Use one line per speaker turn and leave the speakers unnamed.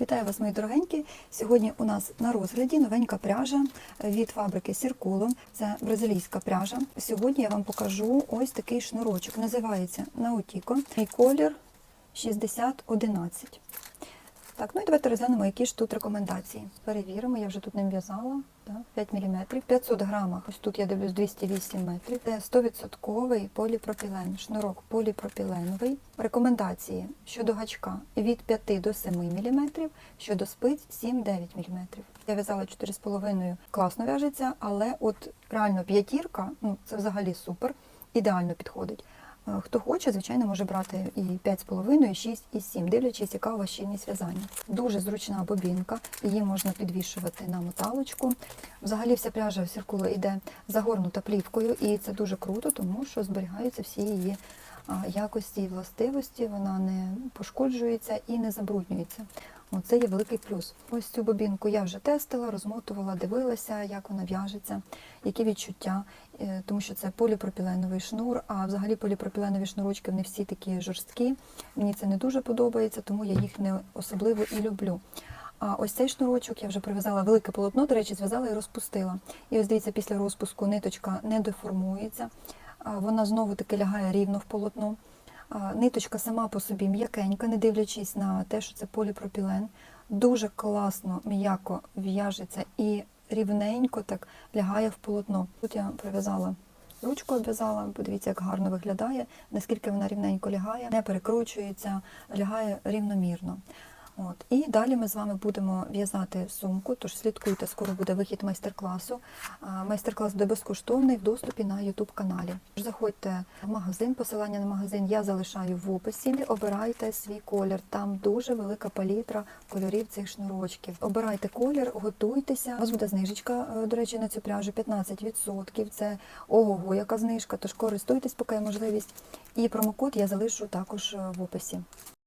Вітаю вас, мої дорогенькі. Сьогодні у нас на розгляді новенька пряжа від фабрики Сіркуло. Це бразилійська пряжа. Сьогодні я вам покажу ось такий шнурочок. Називається Наутіко. Мій колір 6011. Так, ну і давайте розглянемо, які ж тут рекомендації. Перевіримо, я вже тут ним в'язала. Так, 5 мм. 500 грамах, ось тут я дивлюсь 208 метрів. Це 100% поліпропілен. Шнурок поліпропіленовий. Рекомендації щодо гачка від 5 до 7 мм, щодо спиць 7-9 мм. Я в'язала 4,5, класно в'яжеться, але от реально п'ятірка, ну це взагалі супер, ідеально підходить. Е, Хто хоче, звичайно, може брати і 5,5, і 6, і 7, дивлячись, яка у вас щільність в'язання. Дуже зручна бобінка, її можна підвішувати на моталочку. Взагалі вся пряжа в Сіркуло йде загорнута плівкою, і це дуже круто, тому що зберігаються всі її якості і властивості, вона не пошкоджується і не забруднюється. Оце є великий плюс. Ось цю бобінку я вже тестила, розмотувала, дивилася, як вона в'яжеться, які відчуття, Е, тому що це поліпропіленовий шнур, а взагалі поліпропіленові шнурочки вони всі такі жорсткі. Мені це не дуже подобається, тому я їх не особливо і люблю. А ось цей шнурочок я вже прив'язала велике полотно, до речі, зв'язала і розпустила. І ось дивіться, після розпуску ниточка не деформується, вона знову таки лягає рівно в полотно. Ниточка сама по собі м'якенька, не дивлячись на те, що це поліпропілен. Дуже класно, м'яко в'яжеться і рівненько так лягає в полотно. Тут я прив'язала ручку, обв'язала, подивіться, як гарно виглядає, наскільки вона рівненько лягає, не перекручується, лягає рівномірно. От. І далі ми з вами будемо в'язати сумку, тож слідкуйте, скоро буде вихід майстер-класу. Майстер-клас буде безкоштовний в доступі на YouTube каналі. Заходьте в магазин, посилання на магазин я залишаю в описі. Обирайте свій колір. Там дуже велика палітра кольорів цих шнурочків. Обирайте колір, готуйтеся. У вас буде знижечка, е, до речі, на цю пряжу 15%. Це ого, яка знижка, тож користуйтесь, поки є можливість. І промокод я залишу також е, в описі.